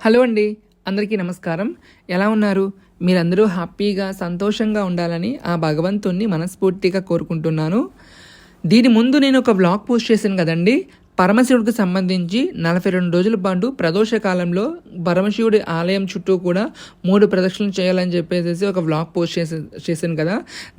Hello అండి అందరికీ నమస్కారం. ఎలా ఉన్నారు? మీరందరూ హ్యాపీగా సంతోషంగా ఉండాలని ఆ భగవంతుణ్ణి మనస్ఫూర్తిగా కోరుకుంటున్నాను. దీని ముందు నేను ఒక బ్లాగ్ పోస్ట్ చేశాను కదండి. పరమశివుడికి సంబంధించి నలభై రెండు రోజుల పాటు ప్రదోష కాలంలో పరమశివుడి ఆలయం చుట్టూ కూడా మూడు ప్రదక్షిణలు చేయాలని చెప్పేసి ఒక వ్లాగ్ పోస్ట్ చేసి చేశాను కదా.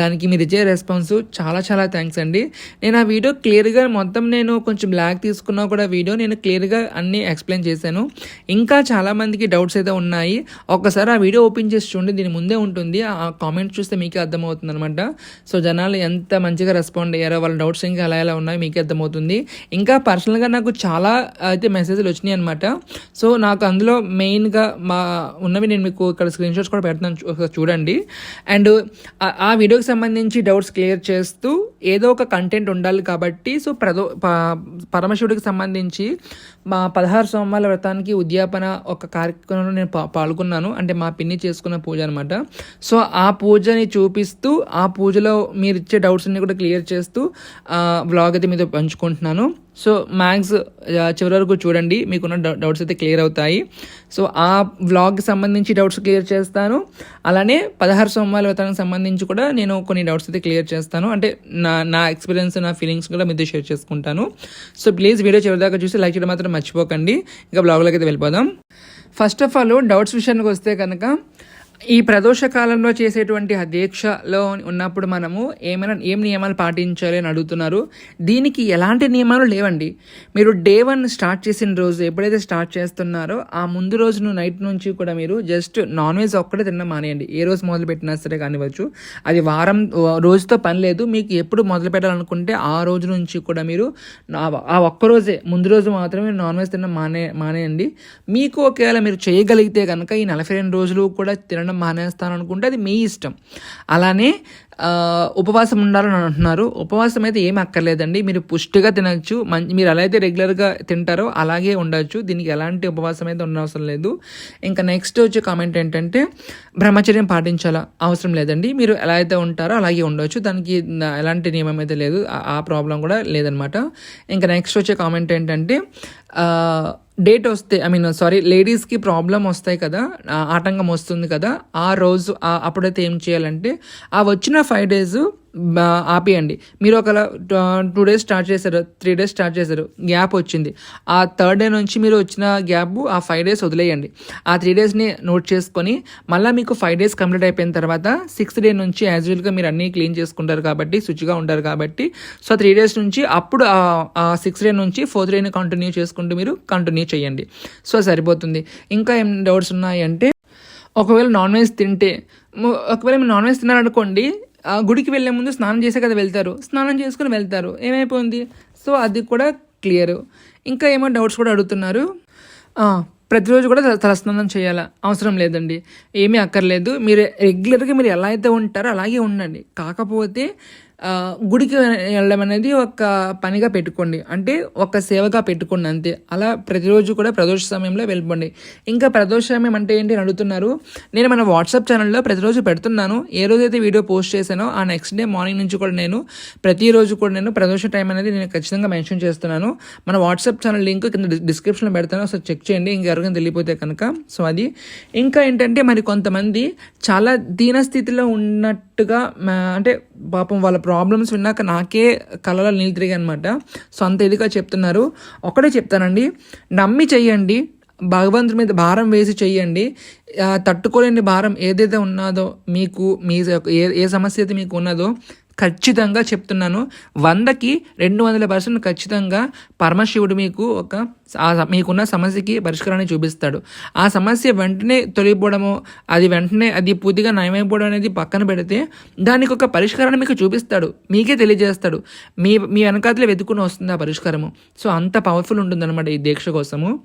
దానికి మీరు ఇచ్చే రెస్పాన్స్ చాలా చాలా థ్యాంక్స్ అండి. నేను ఆ వీడియో క్లియర్గా మొత్తం నేను కొంచెం బ్లాక్ తీసుకున్నా కూడా వీడియో నేను క్లియర్గా అన్నీ ఎక్స్ప్లెయిన్ చేశాను. ఇంకా చాలామందికి డౌట్స్ అయితే ఉన్నాయి. ఒక్కసారి ఆ వీడియో ఓపెన్ చేసి చూడండి దీని ముందే ఉంటుంది. ఆ కామెంట్స్ చూస్తే మీకే అర్థమవుతుంది అనమాట సో జనాలు ఎంత మంచిగా రెస్పాండ్ అయ్యారో వాళ్ళ డౌట్స్ ఇంకా ఎలా ఎలా ఉన్నాయో మీకే అర్థమవుతుంది. ఇంకా పర్సనల్గా నాకు చాలా అయితే మెసేజ్లు వచ్చినాయి అనమాట సో నాకు అందులో మెయిన్గా మా ఉన్నవి నేను మీకు ఇక్కడ స్క్రీన్ షాట్స్ కూడా పెడతాను చూడండి. అండ్ ఆ- వీడియోకి సంబంధించి డౌట్స్ క్లియర్ చేస్తూ ఏదో ఒక కంటెంట్ ఉండాలి కాబట్టి సో ప్రదో పరమశివుడికి సంబంధించి మా పదహారు సోమవారాల వ్రతానికి ఉద్యాపన ఒక కార్యక్రమంలో నేను పాల్గొన్నాను. అంటే మా పిన్ని చేసుకున్న పూజ అనమాట సో ఆ పూజని చూపిస్తూ ఆ పూజలో మీరు ఇచ్చే డౌట్స్ అన్ని కూడా క్లియర్ చేస్తూ వ్లాగ్ అయితే మీతో పంచుకుంటున్నాను. సో మ్యాథ్స్ చివరి వరకు చూడండి. మీకున్న డౌ- డౌట్స్ అయితే క్లియర్ అవుతాయి. సో ఆ వ్లాగ్కి సంబంధించి డౌట్స్ క్లియర్ చేస్తాను. అలానే పదహారు సోమవారాల వ్రతానికి సంబంధించి కూడా నేను కొన్ని డౌట్స్ అయితే క్లియర్ చేస్తాను. అంటే నా నా ఎక్స్పీరియన్స్ నా ఫీలింగ్స్ కూడా మీతో షేర్ చేసుకుంటాను. సో ప్లీజ్ వీడియో చివరిదాకా చూసి లైక్ చేయడం మాత్రం మర్చిపోకండి. ఇంకా బ్లాగ్లోకి అయితే వెళ్ళిపోదాం. ఫస్ట్ ఆఫ్ ఆల్ డౌట్స్ విషయానికి వస్తే కనుక ఈ ప్రదోష కాలంలో చేసేటువంటి ఆ దీక్షలో ఉన్నప్పుడు మనము ఏమైనా ఏం నియమాలు పాటించాలి అని అడుగుతున్నారు. దీనికి ఎలాంటి నియమాలు లేవండి. మీరు డే వన్ స్టార్ట్ చేసిన రోజు ఎప్పుడైతే స్టార్ట్ చేస్తున్నారో ఆ ముందు రోజు నైట్ నుంచి కూడా మీరు జస్ట్ నాన్ వెజ్ ఒక్కటే తినడం మానేయండి. ఏ రోజు మొదలు పెట్టినా సరే కానివ్వచ్చు. అది వారం రోజుతో పని లేదు. మీకు ఎప్పుడు మొదలు పెట్టాలనుకుంటే ఆ రోజు నుంచి కూడా మీరు నా- ఆ ఒక్క రోజే ముందు రోజు మాత్రమే నాన్ వెజ్ తినడం మానే మానేయండి. మీకు ఒకవేళ మీరు చేయగలిగితే కనుక ఈ నలభై రెండు రోజులు కూడా తినడం మానేస్తాను అనుకుంటే అది మీ ఇష్టం. అలానే ఉపవాసం ఉండాలని అంటున్నారు. ఉపవాసం అయితే ఏం అక్కర్లేదండి. మీరు పుష్టిగా తినచ్చు. మంచి మీరు ఎలా అయితే రెగ్యులర్గా తింటారో అలాగే ఉండొచ్చు. దీనికి ఎలాంటి ఉపవాసం అయితే ఉండవసరం లేదు. ఇంకా నెక్స్ట్ వచ్చే కామెంట్ ఏంటంటే బ్రహ్మచర్యం పాటించాలా? అవసరం లేదండి. మీరు ఎలా అయితే ఉంటారో అలాగే ఉండొచ్చు. దానికి ఎలాంటి నియమం అయితే లేదు. ఆ- ఆ ప్రాబ్లం కూడా లేదనమాట. ఇంకా నెక్స్ట్ వచ్చే కామెంట్ ఏంటంటే డేట్ వస్తే ఐ మీన్ సారీ లేడీస్కి ప్రాబ్లం వస్తాయి కదా ఆటంకం వస్తుంది కదా ఆ రోజు అప్పుడైతే ఏం చేయాలంటే ఆ వచ్చిన ఫైవ్ డేస్ ఆపేయండి. మీరు ఒక టూ డేస్ స్టార్ట్ చేశారు త్రీ డేస్ స్టార్ట్ చేశారు గ్యాప్ వచ్చింది. ఆ థర్డ్ డే నుంచి మీరు వచ్చిన గ్యాప్ ఆ ఫైవ్ డేస్ వదిలేయండి. ఆ త్రీ డేస్ని నోట్ చేసుకొని మళ్ళీ మీకు ఫైవ్ డేస్ కంప్లీట్ అయిపోయిన తర్వాత సిక్స్త్ డే నుంచి యాజ్ యూజువల్గా మీరు అన్నీ క్లీన్ చేసుకుంటారు కాబట్టి శుచిగా ఉంటారు కాబట్టి సో త్రీ డేస్ నుంచి అప్పుడు ఆ సిక్స్త్ డే నుంచి ఫోర్త్ డేని కంటిన్యూ చేసుకుంటూ మీరు కంటిన్యూ చేయండి. సో సరిపోతుంది. ఇంకా ఏం డౌట్స్ ఉన్నాయి అంటే ఒకవేళ నాన్ వెజ్ తింటే ఒకవేళ మీరు నాన్ వెజ్ తిన్నారనుకోండి ఆ గుడికి వెళ్ళే ముందు స్నానం చేసే కదా వెళ్తారు. స్నానం చేసుకుని వెళ్తారు. ఏమైపోయింది? సో అది కూడా క్లియర్. ఇంకా ఏమో డౌట్స్ కూడా అడుగుతున్నారు. ప్రతిరోజు కూడా తలస్నానం చేయాలా? అవసరం లేదండి. ఏమీ అక్కర్లేదు. మీరు రెగ్యులర్గా మీరు ఎలా అయితే ఉంటారో అలాగే ఉండండి. కాకపోతే గుడికి వెళ్ళడం అనేది ఒక పనిగా పెట్టుకోండి. అంటే ఒక సేవగా పెట్టుకోండి అంతే. అలా ప్రతిరోజు కూడా ప్రదోష సమయంలో వెళ్ళిపోండి. ఇంకా ప్రదోష సమయం అంటే ఏంటి అని అడుగుతున్నారు. నేను మన వాట్సాప్ ఛానల్లో ప్రతిరోజు పెడుతున్నాను. ఏ రోజైతే వీడియో పోస్ట్ చేశానో ఆ నెక్స్ట్ డే మార్నింగ్ నుంచి కూడా నేను ప్రతిరోజు కూడా నేను ప్రదోష టైం అనేది నేను ఖచ్చితంగా మెన్షన్ చేస్తున్నాను. మన వాట్సాప్ ఛానల్ లింక్ కింద డిస్క్రిప్షన్లో పెడతాను. ఒకసారి చెక్ చేయండి. ఇంకెవరికైనా తెలియపోతే కనుక. సో అది. ఇంకా ఏంటంటే మరి కొంతమంది చాలా దీనస్థితిలో ఉన్నట్టుగా మా- అంటే పాపం వాళ్ళ ప్రాబ్లమ్స్ విన్నాక నాకే కళలో నీళ్ళు తిరిగాయి అనమాట సో అంత ఇదిగా చెప్తున్నారు. ఒకటే చెప్తానండి. నమ్మి చెయ్యండి. భగవంతుడి మీద భారం వేసి చెయ్యండి. తట్టుకోలేని భారం ఏదైతే ఉన్నదో మీకు మీ ఏ ఏ సమస్య అయితే మీకు ఉన్నదో ఖచ్చితంగా చెప్తున్నాను. వందకి రెండు వందల పర్సెంట్ ఖచ్చితంగా పరమశివుడు మీకు ఒక మీకున్న సమస్యకి పరిష్కారాన్ని చూపిస్తాడు. ఆ సమస్య వెంటనే తొలగిపోవడము అది వెంటనే అది పూర్తిగా నయమైపోవడం అనేది పక్కన పెడితే దానికి ఒక పరిష్కారాన్ని మీకు చూపిస్తాడు. మీకే తెలియజేస్తాడు. మీ మీ వెనకాతలే వెతుకుని వస్తుంది ఆ పరిష్కారము. సో అంత పవర్ఫుల్ ఉంటుందన్నమాట ఈ దీక్ష కోసము.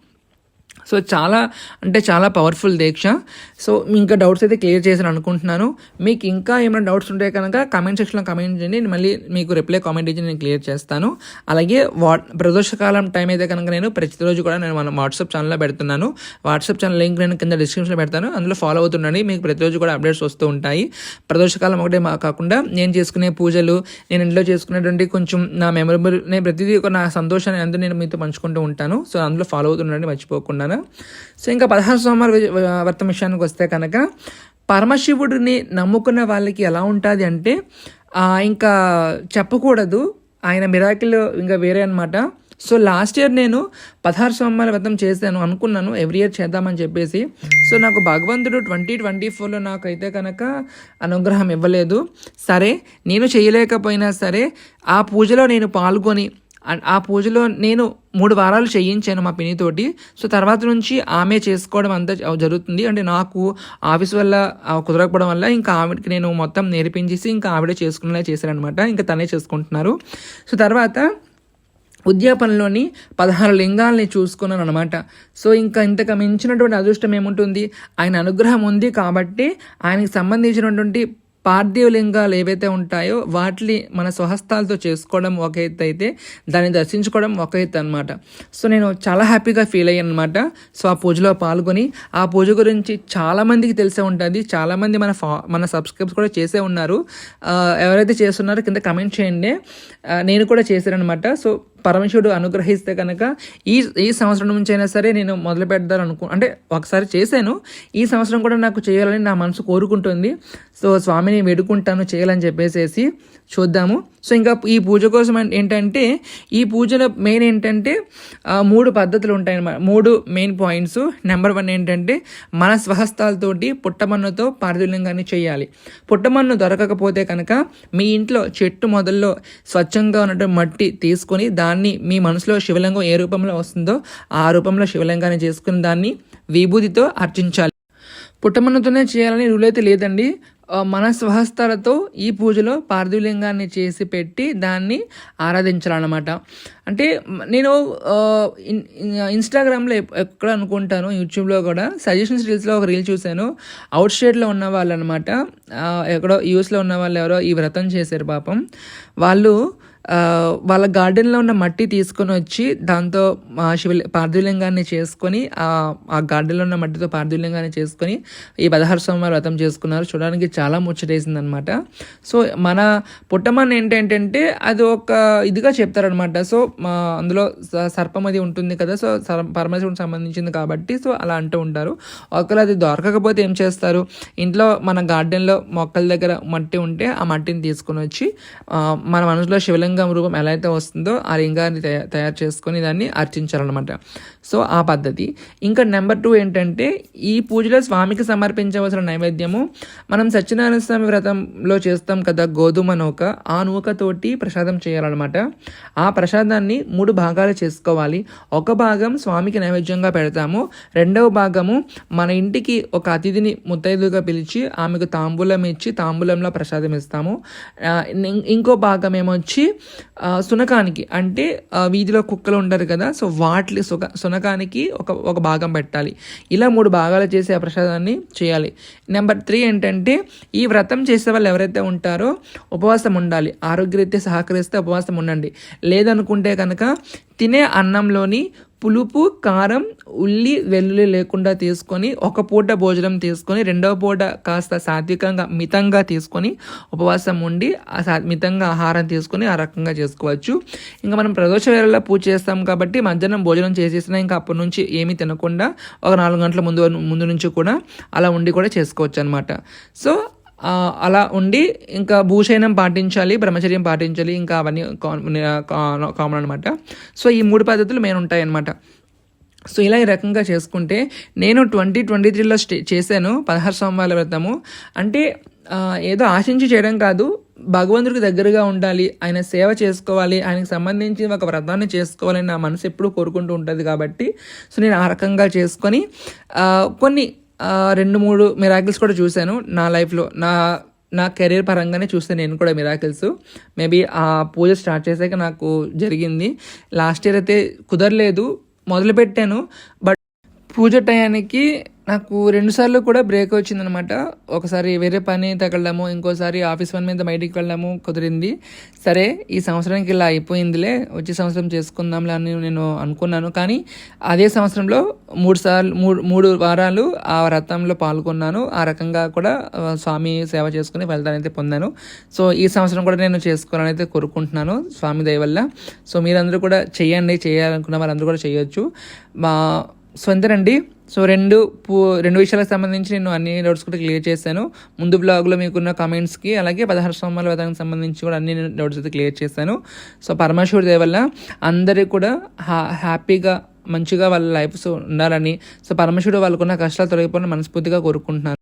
సో చాలా అంటే చాలా పవర్ఫుల్ దీక్ష. సో ఇంకా డౌట్స్ అయితే క్లియర్ చేశాను అనుకుంటున్నాను. మీకు ఇంకా ఏమైనా డౌట్స్ ఉంటే కనుక కామెంట్ సెక్షన్లో కామెంట్ చేయండి. నేను మళ్ళీ మీకు రిప్లై కామెంట్ ఇచ్చి నేను క్లియర్ చేస్తాను. అలాగే వాట్ ప్రదోషకాలం టైం అయితే కనుక నేను ప్రతిరోజు కూడా నేను మన వాట్సాప్ ఛానల్లో పెడుతున్నాను. వాట్సాప్ ఛానల్ లింక్ నేను కింద డిస్క్రిప్షన్లో పెడతాను. అందులో ఫాలో అవుతుండండి. మీకు ప్రతిరోజు కూడా అప్డేట్స్ వస్తూ ఉంటాయి. ప్రదోషకాలం ఒకటే మా కాకుండా నేను చేసుకునే పూజలు నేను ఇంట్లో చేసుకునేటువంటి కొంచెం నా మెమరబుల్ నేను ప్రతిదీ ఒక నా సంతోషాన్ని అందరూ నేను మీతో పంచుకుంటూ ఉంటాను. సో అందులో ఫాలో అవుతుండండి మర్చిపోకుండా. సో ఇంకా పదహారు సోమవారం వ్రతం విషయానికి వస్తే కనుక పరమశివుడిని నమ్ముకున్న వాళ్ళకి ఎలా ఉంటుంది అంటే ఇంకా చెప్పకూడదు. ఆయన మిరాకిల్ ఇంకా వేరే అనమాట సో లాస్ట్ ఇయర్ నేను పదహారు సోమవారం వ్రతం చేశాను అనుకున్నాను ఎవ్రీ ఇయర్ చేద్దామని చెప్పేసి. సో నాకు భగవంతుడు ట్వంటీ ట్వంటీ ఫోర్లో నాకైతే కనుక అనుగ్రహం ఇవ్వలేదు. సరే నేను చేయలేకపోయినా సరే ఆ పూజలో నేను పాల్గొని ఆ- ఆ పూజలో నేను మూడు వారాలు చేయించాను మా పిన్నితోటి. సో తర్వాత నుంచి ఆమె చేసుకోవడం అంతా జరుగుతుంది. అంటే నాకు ఆఫీస్ వల్ల కుదరకపోవడం వల్ల ఇంకా ఆవిడకి నేను మొత్తం నేర్పించేసి ఇంకా ఆవిడే చేసుకునేలా చేశారనమాట ఇంకా తనే చేసుకుంటున్నారు. సో తర్వాత ఉద్యాపనలోని పదహారు లింగాల్ని చూసుకున్నాను అనమాట సో ఇంకా ఇంతకు మించినటువంటి అదృష్టం ఏముంటుంది? ఆయన అనుగ్రహం ఉంది కాబట్టి ఆయనకి సంబంధించినటువంటి పార్థివ లింగాలు ఏవైతే ఉంటాయో వాటిని మన స్వహస్తాలతో చేసుకోవడం ఒక ఎత్తు అయితే దాన్ని దర్శించుకోవడం ఒక ఎత్తు అనమాట సో నేను చాలా హ్యాపీగా ఫీల్ అయ్యాను అనమాట సో ఆ పూజలో పాల్గొని ఆ పూజ గురించి చాలామందికి తెలిసే ఉంటుంది. చాలామంది మన ఫా మన సబ్స్క్రైబ్స్ కూడా చేసే ఉన్నారు. ఎవరైతే చేస్తున్నారో కింద కమెంట్ చేయండి. నేను కూడా చేశానమాట సో పరమేశ్వరుడు అనుగ్రహిస్తే కనుక ఈ ఈ సంవత్సరం నుంచి అయినా సరే నేను మొదలు పెడదాను అనుకు అంటే ఒకసారి చేశాను. ఈ సంవత్సరం కూడా నాకు చేయాలని నా మనసు కోరుకుంటుంది. సో స్వామిని వేడుకుంటాను చేయాలని చెప్పేసేసి చూద్దాము. సో ఇంకా ఈ పూజ కోసం ఏంటంటే ఈ పూజలో మెయిన్ ఏంటంటే మూడు పద్ధతులు ఉంటాయి మూడు మెయిన్ పాయింట్స్ నెంబర్ వన్ ఏంటంటే మన స్వహస్తాలతోటి పుట్టమన్నుతో పార్థిలింగాన్ని చేయాలి. పుట్టమన్ను దొరకకపోతే కనుక మీ ఇంట్లో చెట్టు మొదల్లో స్వచ్ఛంగా ఉన్నటువంటి మట్టి తీసుకొని దాన్ని మీ మనసులో శివలింగం ఏ రూపంలో వస్తుందో ఆ రూపంలో శివలింగాన్ని చేసుకుని దాన్ని విభూతితో అర్చించాలి. పుట్టమన్నుతోనే చేయాలని రూల్ అయితే లేదండి. మన స్వహస్తాలతో ఈ పూజలో పార్థివలింగాన్ని చేసి పెట్టి దాన్ని ఆరాధించాలన్నమాట. అంటే నేను ఇన్స్టాగ్రామ్లో ఎక్కడ అనుకుంటాను యూట్యూబ్లో కూడా సజెషన్స్ రీల్స్లో ఒక రీల్ చూశాను. అవుట్ స్టేట్లో ఉన్న వాళ్ళు అనమాట ఎక్కడో యూఎస్లో ఉన్న వాళ్ళు ఎవరో ఈ వ్రతం చేశారు పాపం. వాళ్ళు వాళ్ళ గార్డెన్లో ఉన్న మట్టి తీసుకొని వచ్చి దాంతో ఆ శివ పార్థివలింగాన్ని చేసుకొని ఆ గార్డెన్లో ఉన్న మట్టితో పార్థివలింగాన్ని చేసుకొని ఈ పదహారు సోమవారం వ్రతం చేసుకున్నారు. చూడడానికి చాలా ముచ్చటేసింది అనమాట సో మన పుట్టమన్న ఏంటంటే అది ఒక ఇదిగా చెప్తారనమాట సో మా అందులో స- సర్పం అది ఉంటుంది కదా సో సర్- పరమశివునికి సంబంధించింది కాబట్టి సో అలా అంటూ ఉంటారు. ఒకవేళ అది దొరకకపోతే ఏం చేస్తారు? ఇంట్లో మన గార్డెన్లో మొక్కల దగ్గర మట్టి ఉంటే ఆ మట్టిని తీసుకొని వచ్చి మన మనసులో శివలింగం రూపం ఎలా అయితే వస్తుందో ఆ లింగాన్ని తయారు చేసుకొని దాన్ని అర్చించాలన్నమాట సో ఆ పద్ధతి. ఇంకా నెంబర్ టూ ఏంటంటే ఈ పూజలో స్వామికి సమర్పించవలసిన నైవేద్యము మనం సత్యనారాయణ స్వామి వ్రతంలో చేస్తాం కదా గోధుమ నూక ఆ నూకతోటి ప్రసాదం చేయాలన్నమాట. ఆ ప్రసాదాన్ని మూడు భాగాలు చేసుకోవాలి. ఒక భాగం స్వామికి నైవేద్యంగా పెడతాము. రెండవ భాగము మన ఇంటికి ఒక అతిథిని ముత్తైదుగా పిలిచి ఆమెకు తాంబూలం ఇచ్చి తాంబూలంలో ప్రసాదం ఇస్తాము. ఇంకో భాగం ఏమొచ్చి సునకానికి అంటే వీధిలో కుక్కలు ఉంటారు కదా సో వాటి సుఖ సునకానికి ఒక ఒక భాగం పెట్టాలి. ఇలా మూడు భాగాలు చేసి ఆ ప్రసాదాన్ని చేయాలి. నెంబర్ త్రీ ఏంటంటే ఈ వ్రతం చేసే వాళ్ళు ఎవరైతే ఉంటారో ఉపవాసం ఉండాలి. ఆరోగ్యరీత్యా సహకరిస్తే ఉపవాసం ఉండండి. లేదనుకుంటే కనుక తినే అన్నంలోని పులుపు కారం ఉల్లి వెల్లుల్లి లేకుండా తీసుకొని ఒక పూట భోజనం తీసుకొని రెండవ పూట కాస్త సాత్వికంగా మితంగా తీసుకొని ఉపవాసం ఉండి ఆ సా మితంగా ఆహారం తీసుకొని ఆ రకంగా చేసుకోవచ్చు. ఇంకా మనం ప్రదోష వేళల్లో పూజ చేస్తాం కాబట్టి మధ్యాహ్నం భోజనం చేసేసినా ఇంకా అప్పటి నుంచి ఏమీ తినకుండా ఒక నాలుగు గంటల ముందు ముందు నుంచి కూడా అలా ఉండి కూడా చేసుకోవచ్చు అనమాట సో అలా ఉండి ఇంకా భూషయనం పాటించాలి బ్రహ్మచర్యం పాటించాలి ఇంకా అవన్నీ కామన్ అనమాట సో ఈ మూడు పద్ధతులు మెయిన్ ఉంటాయి అనమాట సో ఇలా ఈ రకంగా చేసుకుంటే నేను ట్వంటీ ట్వంటీ త్రీలో స్టే చేశాను పదహారు సోమవారాల వ్రతము. అంటే ఏదో ఆశించి చేయడం కాదు భగవంతుడికి దగ్గరగా ఉండాలి ఆయన సేవ చేసుకోవాలి ఆయనకు సంబంధించి ఒక వ్రతాన్ని చేసుకోవాలని నా మనసు ఎప్పుడూ కోరుకుంటూ ఉంటుంది కాబట్టి సో నేను ఆ రకంగా చేసుకొని కొన్ని రెండు మూడు మిరాకిల్స్ కూడా చూశాను. నా లైఫ్లో నా నా కెరీర్ పరంగానే చూస్తే నేను కూడా మిరాకిల్స్ మేబీ ఆ పూజ స్టార్ట్ చేసాక నాకు జరిగింది. లాస్ట్ ఇయర్ అయితే కుదరలేదు. మొదలుపెట్టాను. బట్ పూజ టయానికి నాకు రెండుసార్లు కూడా బ్రేక్ వచ్చిందనమాట. ఒకసారి వేరే పని తగలడము ఇంకోసారి ఆఫీస్ పని మీద బయటికి వెళ్ళడము కుదిరింది. సరే ఈ సంవత్సరానికి ఇలా అయిపోయిందిలే వచ్చే సంవత్సరం చేసుకుందాంలే అని నేను అనుకున్నాను. కానీ అదే సంవత్సరంలో మూడు సార్లు మూడు మూడు వారాలు ఆ వ్రతంలో పాల్గొన్నాను. ఆ రకంగా కూడా స్వామి సేవ చేసుకుని ఫలితాన్ని అయితే పొందాను. సో ఈ సంవత్సరం కూడా నేను చేసుకోవాలని అయితే కోరుకుంటున్నాను స్వామి దయ వల్ల. సో మీరందరూ కూడా చేయండి చేయాలనుకున్న వారందరూ కూడా చేయొచ్చు. మా సో అంతేనండి సో రెండు రెండు విషయాలకు సంబంధించి నేను అన్ని డౌట్స్ కూడా క్లియర్ చేశాను. ముందు బ్లాగ్లో మీకున్న కామెంట్స్కి అలాగే పదహారు సోమవారాల వ్రతానికి సంబంధించి కూడా అన్ని డౌట్స్ అయితే క్లియర్ చేశాను. సో పరమేశ్వరుడి దయ వల్ల అందరికీ కూడా హా హ్యాపీగా మంచిగా వాళ్ళ లైఫ్స్ ఉండాలని సో పరమేశ్వరుడు వాళ్ళకున్న కష్టాలు తొలగిపోవాలని మనస్ఫూర్తిగా కోరుకుంటున్నాను.